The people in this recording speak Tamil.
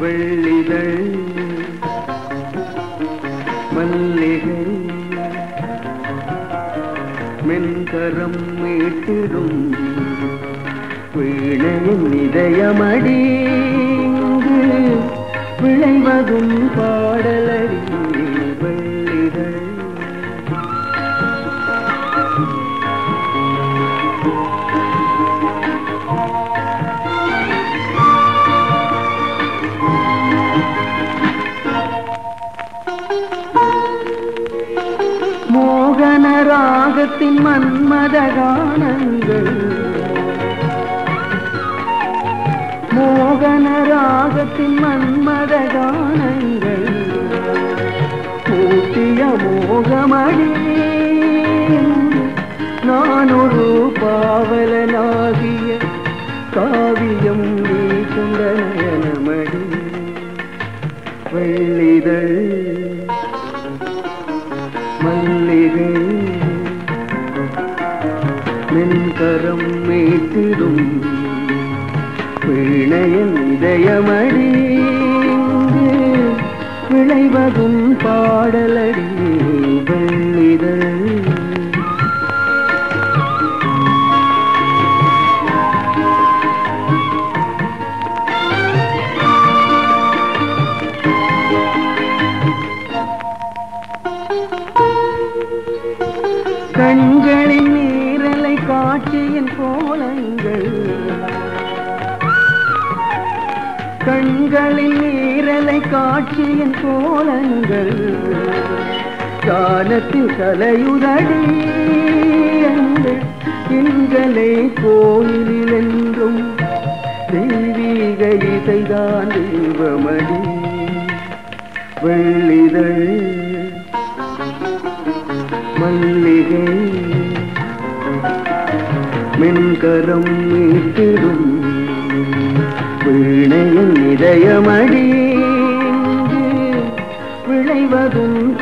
வெள்ளிதழ் மல்லிகை மென்கரம் மீட்டிடும் வீணையின் இதயமடி விளைவதும் பா மோகன ராகத்தின் மன்மத கானங்கள் மோகன ராகத்தின் மன்மத கானங்கள் கூட்டிய மோகமடி நான் ஒரு பாவலனாகிய காவியம் நீ கொண்ட மல்லிகை. மென்கரம் மீட்டிடும் வீணையின் இதயமடி. விளைவதும் பாடலடி. கண்களின் நீரலை காட்சியின் கோலங்கள். கண்களின் நீரலை காட்சியின் கோலங்கள். காலத்தில் கலையுதடி எங்கள் எங்களை கோயிலில் என்றும் தெய்வீக இசைதான் தெய்வமடி வெள்ளிதழ் மல்லிகை. மென்கரம் மீட்டிடும் வீணையின் இதயமடி. இங்கு விளைவதும்